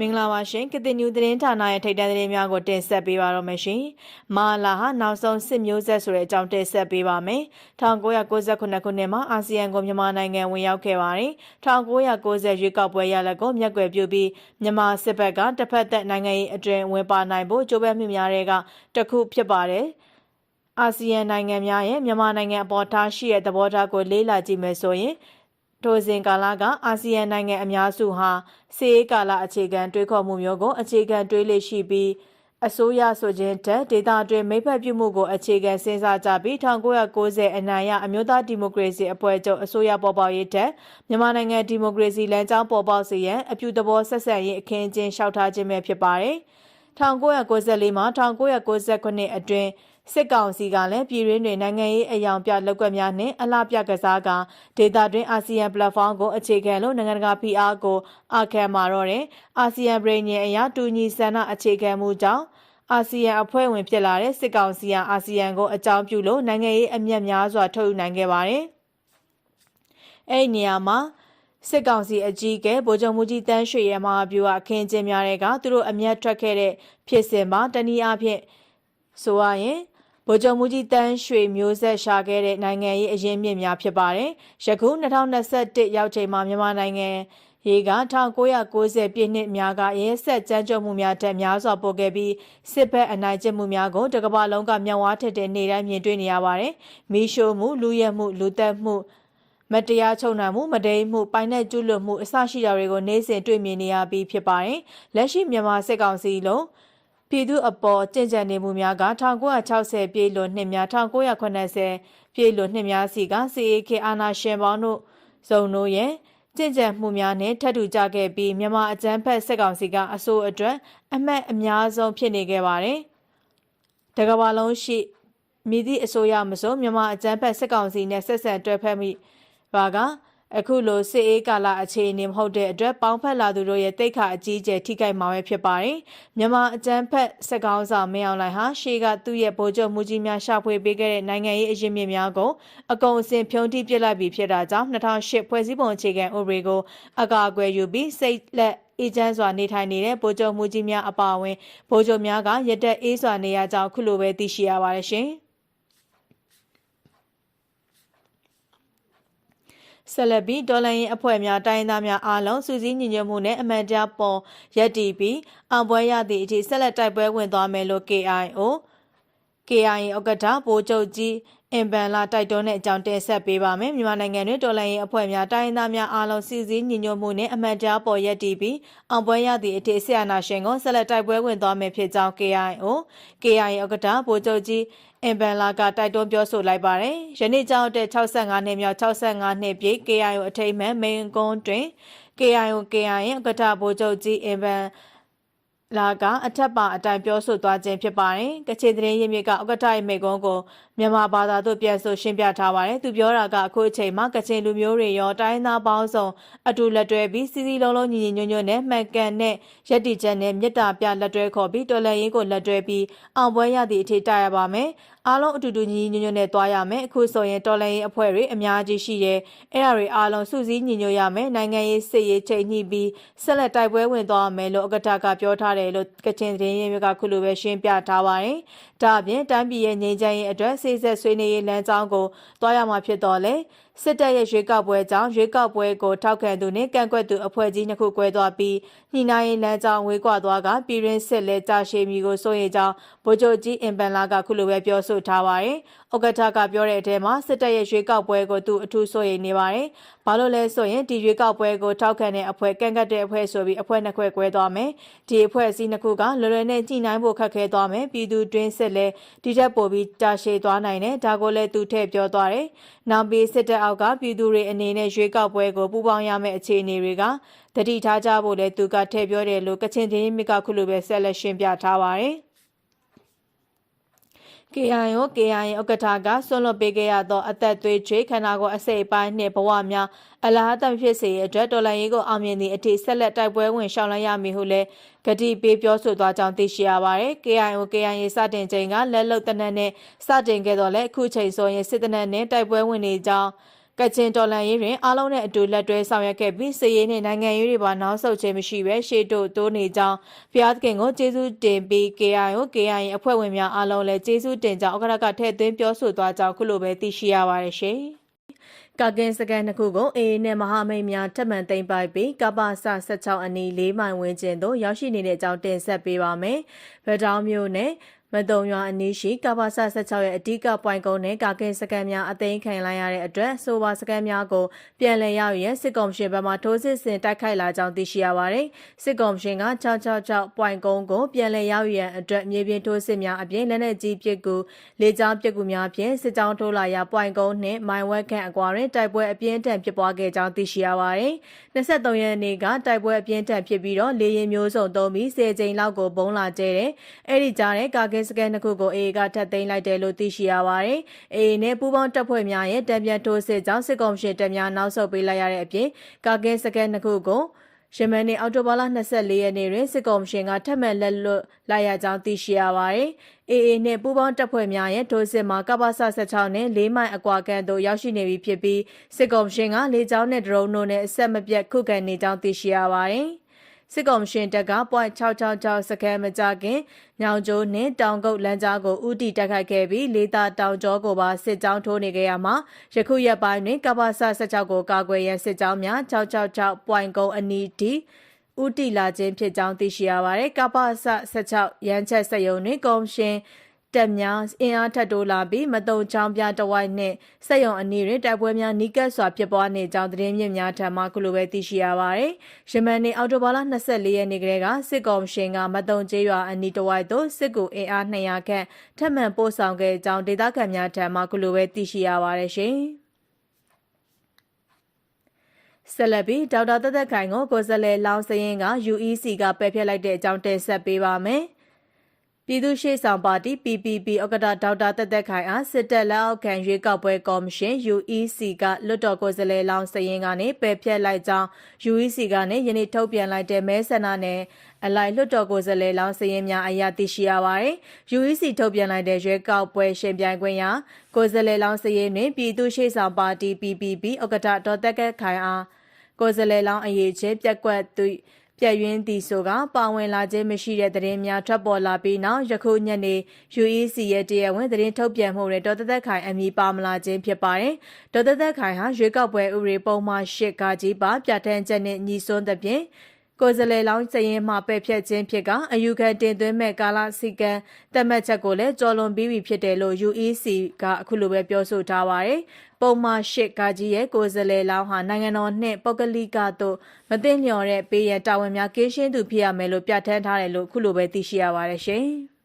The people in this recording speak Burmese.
မင်္ဂလာပါရှင်ကတိနျူသတင်းဌာနရဲ့ထိပ်တန်းသတင်းများကိုတင်ဆက်ပေးပါတော့မယ်ရှင်။မာလာဟာနောက်ဆုံးစစ်မျိုးဆက်ဆိုတဲ့အကြောင်းတင်ဆက်ပေးပါမယ်။1998ခုနှစ်မှာအာဆီယံကိုမြန်မာနိုင်ငံဝင်ရောက်ခဲ့ပါတယ်။1990ရွေးကောက်ပွဲရလဒ်ကိုမျက်ကွယ်ပြုပြီးမြန်မာစစ်ဘက်ကတစ်ဖက်သက်နိုင်ငံရေးအတွင်ဝင်ပါနိုင်ဖို့ကြိုးပမ်းမှုများတွေကတစ်ခုဖြစ်ပါတယ်။ အာဆီယံနိုင်ငံများရဲ့မြန်မာနိုင်ငံအပေါ်ထားရှိတဲ့သဘောထားကိုလေးလာကြည့်မယ်ဆိုရင်ထိုစဉ်ကာလကအာဆီယံနိုင်ငံအများစုဟာစီးရေးကာလအခြေခံတွေးခေါ်မှုမျိုးကိုအခြေခံတွေးလေရှိပြီးအစိုးရဆိုခြင်းတက်ဒေတာတွင်မိဖက်ပြုမှုကိုအခြေခံစဉ်းစားကြပြီး1990အနိုင်ရအမျိုးသားဒီမိုကရေစီအဖွဲ့ချုပ်အစိုးရပေါ်ပေါက်ရေးတက်မြန်မာနိုင်ငံဒီမိုကရေစီလမ်းကြောင်းပေါ်ပေါက်စေရန်အပြုသဘောဆက်ဆံရေးအခင်းအကျင်းလျှောက်ထားခြင်းပဲဖြစ်ပါတယ်1994မှာ1998အတွင်း စစ်ကောင်စီကလည်းပြည်ရင်းတွေနိုင်ငံရေးအယောင်ပြလောက်ွက်များနဲ့အလှပြကစားကဒေတာတွင်အာဆီယံပလက်ဖောင်းကိုအခြေခံလို့နိုင်ငံတကာ PR ကိုအခမ်းမှာတော့တယ်အာဆီယံပြည်ညင်အရာတူညီဆန္ဒအခြေခံမှုကြောင့်အာဆီယံအဖွဲ့ဝင်ဖြစ်လာတဲ့စစ်ကောင်စီကအာဆီယံကိုအကြောင်းပြုလို့နိုင်ငံရေးအမျက်များစွာထုတ်ယူနိုင်ခဲ့ပါတယ်။အဲ့ဒီနေရာမှာစစ်ကောင်စီအကြီးကဲဗိုလ်ချုပ်မှုကြီးတန်းရွှေရမဟာဗျူဟာအခင်းကျင်းများတဲ့ကသူတို့အမျက်ထွက်ခဲ့တဲ့ဖြစ်စဉ်မှာတနည်းအားဖြင့်ဆိုရရင် ဗိုလ်ချုပ်မှုကြီးတန်းရွှေမျိုးဆက်ရှာခဲ့တဲ့နိုင်ငံရေးအရင်းမြစ်များဖြစ်ပါတယ်။ယခု2021ရောက်ချိန်မှာမြန်မာနိုင်ငံရေးက1990ပြည့်နှစ်များကရဲဆက်ကြမ်းကြုတ်မှုများတက်များစွာပိုခဲ့ပြီးစစ်ဘက်အနိုင်ကျင့်မှုများကိုတကမ္ဘာလုံးကမြောက်ဝါထက်တဲ့နေတိုင်းမြင်တွေ့နေရပါတယ်။မီးရှို့မှုလူရဲမှုလူသက်မှုမတရားချုပ်နှံမှုမဒိန်မှုပိုင်နဲ့ကျွလွတ်မှုအစရှိတာတွေကိုနေ့စဉ်တွေ့မြင်နေရပြီးဖြစ်ပါတယ်။လက်ရှိမြန်မာစစ်ကောင်စီလုံး ပြည်သူအပေါ်ကြင်ကြံနေမှုများက1960ပြည်လွန်နှစ်များ1980ပြည်လွန်နှစ်များစီကစီအေခေအာနာရှင်ပေါင်းတို့ဇုံတို့ရဲ့ကြင်ကြံမှုများနဲ့ထပ်တူကြခဲ့ပြီးမြန်မာအကြမ်းဖက်စစ်ကောင်စီကအဆိုးအတွက်အမတ်အများဆုံးဖြစ်နေခဲ့ပါတယ်။တကဘာလုံးရှိမိသည့်အစိုးရမစိုးမြန်မာအကြမ်းဖက်စစ်ကောင်စီနဲ့ဆက်ဆံတွဲဖက်မိပါက အခုလိုစစ်အေးကာလအခြေအနေမဟုတ်တဲ့အတွက်ပေါင်းဖက်လာသူတို့ရဲ့တိတ်ခါအကြီးအကျယ်ထိခိုက်မှာပဲဖြစ်ပါတယ်။မြန်မာအကြမ်းဖက်စကောင်းဆောင်မင်းအောင်လှိုင်ဟာရှေးကသူ့ရဲ့ဗိုလ်ချုပ်မှုကြီးများရှာဖွေပေးခဲ့တဲ့နိုင်ငံရေးအရင်းမြစ်များကိုအကုန်အစင်ဖြုံးတိပစ်လိုက်ပြီးဖြစ်တာကြောင့်2008ဖွဲ့စည်းပုံအခြေခံဥပဒေကိုအကာအကွယ်ယူပြီးစိတ်လက်အေဂျင့်စွာနေထိုင်နေတဲ့ဗိုလ်ချုပ်မှုကြီးများအပါအဝင်ဗိုလ်ချုပ်များကရတက်အေးစွာနေရကြောင်းခုလိုပဲသိရှိရပါတယ်ရှင်။ ဆက်လက်ပြီးဒေါ်လာရင်းအဖွဲ့များတိုင်းသားများအားလုံးစူးစီးညီညွတ်မှုနဲ့အမှန်တရားပေါ်ရပ်တည်ပြီးအောင်ပွဲရသည့်အထိဆက်လက်တိုက်ပွဲဝင်သွားမယ်လို့ KIO KIA ဥက္ကဋ္ဌဗိုလ်ချုပ်ကြီး အင်ပန်လာတိုက်တွန်းတဲ့အကြောင်းတင်ဆက်ပေးပါမယ်မြန်မာနိုင်ငံတွင်တော်လှန်ရေးအဖွဲ့များတိုင်းသားများအားလုံးစီစည်းညီညွတ်မှုနှင့်အမှန်တရားပေါ်ရပ်တည်ပြီးအောင်ပွဲရသည့်အထိဆရာနာရှင်ကိုဆက်လက်တိုက်ပွဲဝင်သွားမယ်ဖြစ်ကြောင်း KIO KIA ဥက္ကဋ္ဌဗိုလ်ချုပ်ကြီးအင်ပန်လာကတိုက်တွန်းပြောဆိုလိုက်ပါတယ်။ယနေ့ကြောင့်တဲ့65နှစ်မြောက်65နှစ်ပြည့် KIO အထိမ်းအမှတ်မိန်ကွန်းတွင် KIO KIA ဥက္ကဋ္ဌဗိုလ်ချုပ်ကြီးအင်ပန် လာကအထက်ပါအတိုင်းပြောဆိုသွားခြင်းဖြစ်ပါတယ်။ကချင်သတင်းရင်းမြစ်ကဥက္ကဋ္ဌရဲ့မိကုံးကိုမြန်မာဘာသာသို့ပြန်ဆိုရှင်းပြထားပါတယ်။သူပြောတာကအခုအချိန်မှာကချင်လူမျိုးတွေရောတိုင်းသားပေါင်းစုံအတူလက်တွဲပြီးစီစီလုံးလုံးညီညီညွတ်ညွတ်နဲ့မှန်ကန်တဲ့ရည်တည်ချက်နဲ့မေတ္တာပြလက်တွဲခေါ်ပြီးတော်လှန်ရေးကိုလက်တွဲပြီးအောင်ပွဲရသည့်အထိတိုက်ရပါမယ်။အားလုံးအတူတူညီညီညွတ်ညွတ်နဲ့သွားရမယ်အခုဆိုရင်တော်လှန်ရေးအဖွဲ့တွေအများကြီးရှိရဲအဲ့ဒါတွေအားလုံးစုစည်းညီညွတ်ရမယ်နိုင်ငံရေးစစ်ရေးချိန်ညှိပြီးဆက်လက်တိုက်ပွဲဝင်သွားမယ်လို့အကတကပြောထားတယ်လို့ကချင်သတင်းရင်းမြစ်ကခုလိုပဲရှင်းပြထားပါတယ်ဒါအပြင်တမ်းပြည်ရဲ့ငြိမ်းချမ်းရေးအတွက်စိစက်ဆွေးနွေးရေးလမ်းကြောင်းကိုသွားရမှာဖြစ်တော့လေ စစ်တပ်ရဲ့ရွေးကောက်ပွဲကြောင့်ရွေးကောက်ပွဲကိုထောက်ခံသူနဲ့ကန့်ကွက်သူအဖွဲ့ကြီးနှစ်ခုကွဲသွားပြီးညှိနှိုင်းရေးလမ်းကြောင်းဝေးကွာသွားကပြည်ရင်းစစ်လဲကြာရှည်မီကိုစိုးရိမ်ကြောင်းဗိုလ်ချုပ်ကြီးအင်ပန်လာကခုလိုပဲပြောဆိုထားပါတယ်။ဥက္ကဋ္ဌကပြောတဲ့အထဲမှာစစ်တပ်ရဲ့ရွေးကောက်ပွဲကိုသူအထူးစိုးရိမ်နေပါတယ်။ဘာလို့လဲဆိုရင်ဒီရွေးကောက်ပွဲကိုထောက်ခံတဲ့အဖွဲ့ကန့်ကွက်တဲ့အဖွဲ့ဆိုပြီးအဖွဲ့နှစ်ခွဲကွဲသွားမယ်။ဒီအဖွဲ့အစည်းနှစ်ခုကလွယ်လွယ်နဲ့ညှိနှိုင်းဖို့ခက်ခဲသွားမယ်။ပြည်သူတွင်းစစ်လဲဒီထက်ပိုပြီးကြာရှည်သွားနိုင်တယ်။ဒါကိုလည်းသူထည့်ပြောသွားတယ်။နောက်ပြီးစစ်တပ်အောက်ကပြည်သူတွေအနေနဲ့ရွေးကောက်ပွဲကိုပူးပေါင်းရမယ့်အခြေအနေတွေကတတိထားကြဖို့လည်းသူကထည့်ပြောတယ်လို့ကချင်သတင်းမြစ်ကခုလိုပဲဆက်လက်ရှင်းပြထားပါတယ်။ KIO KIA ဥက္ကဋ္ဌကဆွန့်လွတ်ပေးခဲ့ရသောအသက်သွေးချွေခန္ဓာကိုယ်အစိပ်ပိုင်းနှင့်ဘဝများအလားအသဖြစ်စေရတဲ့တော်လှန်ရေးကိုအောင်မြင်သည့်အထိဆက်လက်တိုက်ပွဲဝင်ရှောင်လန်းရမည်ဟုလည်းဂတိပေးပြောဆိုသွားကြောင်းသိရှိရပါတယ်။ KIO KIA စတင်ချိန်ကလက်လုံတနက်နဲ့စတင်ခဲ့တော့လဲအခုချိန်ဆိုရင်စစ်တနက်နဲ့တိုက်ပွဲဝင်နေကြောင်း ကချင်တော်လှန်ရေးတွင်အားလုံးနဲ့အတူလက်တွဲဆောင်ရွက်ခဲ့ပြီးစစ်ရေးနဲ့နိုင်ငံရေးတွေပါနောက်ဆုတ်ခြင်းမရှိဘဲရှေ့တို့တိုးနေကြောင်းဖျားသခင်ကိုကျေးဇူးတင်ပြီး KIO KIA အဖွဲ့ဝင်များအားလုံးလည်းကျေးဇူးတင်ကြောင်းဥက္ကဋ္ဌကထည့်သွင်းပြောဆိုသွားကြောင်းခုလိုပဲသိရှိရပါတယ်ရှင်။ကာကင်စကန်တစ်ခုကိုအေအေနဲ့မဟာမိတ်များတက်မှန်သိမ့်ပိုက်ပြီးကပ္ပစ16အနီး၄မိုင်ဝန်းကျင်သို့ရောက်ရှိနေတဲ့အကြောင်းတင်ဆက်ပေးပါမယ်။ဗတောင်းမျိုးနဲ့ မတုံရွာအနီးရှိကဘာဆ16ရဲ့အဓိကပွိုင်ကုန်းနဲ့ကာကင်စကန်များအသိမ်းခံလိုက်ရတဲ့အတွက်ဆိုပါစကန်များကိုပြန်လည်ရောက်ရဲစစ်ကော်မရှင်ဘက်မှထိုးစစ်ဆင်တိုက်ခိုက်လာကြောင်းသိရှိရပါတယ်။စစ်ကော်မရှင်က666ပွိုင်ကုန်းကိုပြန်လည်ရောက်ရန်အတွက်မြေပြင်ထိုးစစ်များအပြင်လက်နက်ကြီးပစ်ကူလေကြောင်းပစ်ကူများဖြင့်စစ်ကြောင်းထိုးလာရာပွိုင်ကုန်းနှင့်မိုင်ဝက်ခန့်အကွာတွင်တိုက်ပွဲအပြင်းထန်ဖြစ်ပွားခဲ့ကြောင်းသိရှိရပါတယ်။23ရက်နေ့ကတိုက်ပွဲအပြင်းထန်ဖြစ်ပြီးတော့လေရင်မျိုးစုံသုံးပြီး10ကြိမ်လောက်ကိုဘုံလာကျဲတယ်။အဲ့ဒီကြားတဲ့ကာကင်စကန်တစ်ခုကိုအေအေကထပ်သိမ်းလိုက်တယ်လို့သိရှိရပါတယ်။အေအေနဲ့ပူးပေါင်းတပ်ဖွဲ့များရဲ့တံပြန်ထိုးစစ်ကြောင့်စစ်ကောင်ရှင်တပ်များနောက်ဆုတ်ပေးလိုက်ရတဲ့အပြင်ကာကင်စကန်တစ်ခုကိုရမန်နေ့အော်တိုဘာလ24ရက်နေ့တွင်စစ်ကော်မရှင်ကထပ်မံလက်လွတ်လိုက်ရကြောင်းသိရှိရပါတယ်။ AA နှင့်ပူးပေါင်းတပ်ဖွဲ့များရဲ့ထိုးစစ်မှာကပ္ပစ16နဲ့၄မိုင်အကွာကန်သို့ရောက်ရှိနေပြီဖြစ်ပြီးစစ်ကော်မရှင်ကလေကြောင်းနဲ့ဒရုန်းတို့နဲ့အဆက်မပြတ်ခုခံနေကြောင်းသိရှိရပါတယ်။ စစ်ကောင်ရှင်တပ်က .666 စခန်းမကြခင်ညောင်ကျိုးနှင့်တောင်ကုတ်လမ်းကြားကိုဥတီတက်ခိုက်ခဲ့ပြီးလေးသာတောင်ကျောကိုပါစစ်ကြောင်းထိုးနေကြရမှာယခုရက်ပိုင်းတွင်ကပ္ပဆ16ကိုကာကွယ်ရန်စစ်ကြောင်းများ666ပွိုင်ကုန်းအနီးတီဥတီလာခြင်းဖြစ်ကြောင်းသိရှိရပါတယ်ကပ္ပဆ16ရန်ချက်စက်ယုံတွင်ကော်မရှင် တက်များအင်အားထပ်တိုးလာပြီးမတုံချောင်းပြတဝိုက်နှင့်စက်ရုံအနီးတွင်တိုက်ပွဲများနီးကပ်စွာဖြစ်ပွားနေကြောင်းသတင်းမြင့်များထံမှခုလိုပဲသိရှိရပါတယ်။ယမန်နေ့အော်တိုဘာလ24ရက်နေ့ကလေးကစစ်ကော်မရှင်ကမတုံကျေးရွာအနီးတဝိုက်သို့စစ်ကူအင်အား200ခန့်ထပ်မံပို့ဆောင်ခဲ့ကြောင်းဒေသခံများထံမှခုလိုပဲသိရှိရပါတယ်ရှင်။ဆက်လက်ပြီးဒေါက်တာသက်သက်ခိုင်ကိုကိုယ်စားလှယ်လောင်းစရင်က UEC ကပယ်ဖျက်လိုက်တဲ့အကြောင်းတင်ဆက်ပေးပါမယ်။ ပြည်သူ့ရှေ့ဆောင်ပါတီ PPP ဥက္ကဋ္ဌဒေါက်တာတက်တက်ခိုင်အားစစ်တပ်လက်အောက်ခံရွေးကောက်ပွဲကော်မရှင် UEC ကလွတ်တော်ကိုယ်စားလှယ်လောင်းစရင်ကနေပယ်ဖျက်လိုက်ကြောင်း UEC ကနေယနေ့ထုတ်ပြန်လိုက်တဲ့မဲဆန္ဒနယ်အလိုက်လွတ်တော်ကိုယ်စားလှယ်လောင်းစရင်များအရာသိရှိရပါတယ်။ UEC ထုတ်ပြန်လိုက်တဲ့ရွေးကောက်ပွဲရှင်ပြိုင်ခွင့်ရာကိုယ်စားလှယ်လောင်းစရင်တွင်ပြည်သူ့ရှေ့ဆောင်ပါတီ PPP ဥက္ကဋ္ဌဒေါက်တာတက်ခိုင်အားကိုယ်စားလှယ်လောင်းအရေးချင်းပြက်ကွက်သူ ပြည့်ရင်းသည်ဆိုကပါဝင်လာခြင်းမရှိတဲ့သတင်းများထွက်ပေါ်လာပြီးနောက်ယခုညနေ UEC ရဲ့တရားဝင်သတင်းထုတ်ပြန်မှုနဲ့ဒေါ်သက်သက်ခိုင်အမည်ပါမလာခြင်းဖြစ်ပါတယ်။ဒေါ်သက်သက်ခိုင်ဟာရွေးကောက်ပွဲဥပဒေပုံမှန်၈ကကြီးပါပြဋ္ဌာန်းချက်နဲ့ညီစွန်းသဖြင့် ကိုယ်စားလှယ်လောင်းစရင်မှပယ်ဖြတ်ခြင်းဖြစ်ကအယူခံတင်သွင်းမဲ့ကာလစီကံတတ်မှတ်ချက်ကိုလည်းကြော်လွန်ပြီးပြီဖြစ်တယ်လို့ UEC ကအခုလိုပဲပြောဆိုထားပါတယ်။ပုံမှန်၈ကကြီးရဲ့ကိုယ်စားလှယ်လောင်းဟာနိုင်ငံတော်နှင့်ပုဂ္ဂလိကတို့မသိလျော်တဲ့ပေးရန်တာဝန်များကင်းရှင်းသူဖြစ်ရမယ်လို့ပြဋ္ဌာန်းထားတယ်လို့အခုလိုပဲသိရှိရပါတယ်ရှင်။